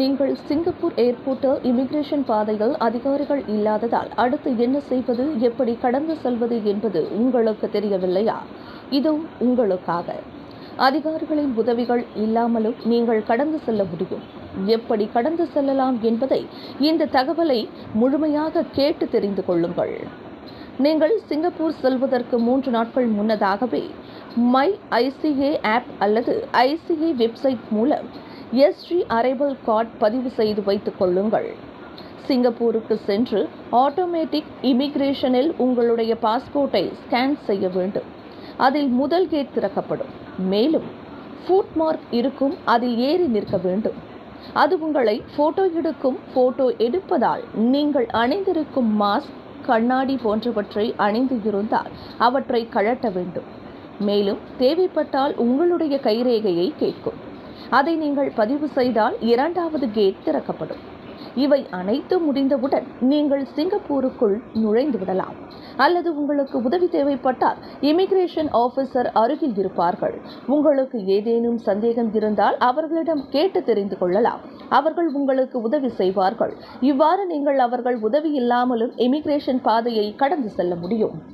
நீங்கள் Singapore airport immigration பாதையில் அதிகாரிகள் இல்லாததால் அடுத்து என்ன செய்வது எப்படி கடந்து செல்வது என்பது உங்களுக்கு தெரியவில்லையா? இது உங்களுக்காக. அதிகாரிகளின் உதவிகள் இல்லாமலும் நீங்கள் கடந்து செல்ல முடியும். எப்படி கடந்து செல்லலாம் என்பதை இந்த தகவலை முழுமையாக கேட்டு தெரிந்து கொள்ளுங்கள். நீங்கள் சிங்கப்பூர் செல்வதற்கு மூன்று நாட்கள் முன்னதாகவே மை ஐசிஏ ஆப் அல்லது ஐசிஏ வெப்சைட் மூலம் எஸ்ஜி அரைவல் கார்டு பதிவு செய்து வைத்துக் கொள்ளுங்கள். சிங்கப்பூருக்கு சென்று ஆட்டோமேட்டிக் இமிக்ரேஷனில் உங்களுடைய பாஸ்போர்ட்டை ஸ்கேன் செய்ய வேண்டும். அதில் முதல் கேட் திறக்கப்படும். மேலும் ஃபுட் மார்க் இருக்கும் அதில் ஏறி நிற்க வேண்டும். அது உங்களை ஃபோட்டோ எடுக்கும் ஃபோட்டோ எடுப்பதால் நீங்கள் அணிந்திருக்கும் மாஸ்க் கண்ணாடி போன்றவற்றை அணிந்து இருந்தால் அவற்றை கழட்ட வேண்டும். மேலும் தேவைப்பட்டால் உங்களுடைய கைரேகையை கேட்கும். அதை நீங்கள் பதிவு செய்தால் இரண்டாவது கேட் திறக்கப்படும். இவை அனைத்தும் முடிந்தவுடன் நீங்கள் சிங்கப்பூருக்குள் நுழைந்து விடலாம். அல்லது உங்களுக்கு உதவி தேவைப்பட்டால் இமிகிரேஷன் ஆஃபீஸர் அருகில் இருப்பார்கள். உங்களுக்கு ஏதேனும் சந்தேகம் இருந்தால் அவர்களிடம் கேட்டு தெரிந்து கொள்ளலாம். அவர்கள் உங்களுக்கு உதவி செய்வார்கள். இவ்வாறு நீங்கள் அவர்கள் உதவி இல்லாமலும் இமிகிரேஷன் பாதையை கடந்து செல்ல முடியும்.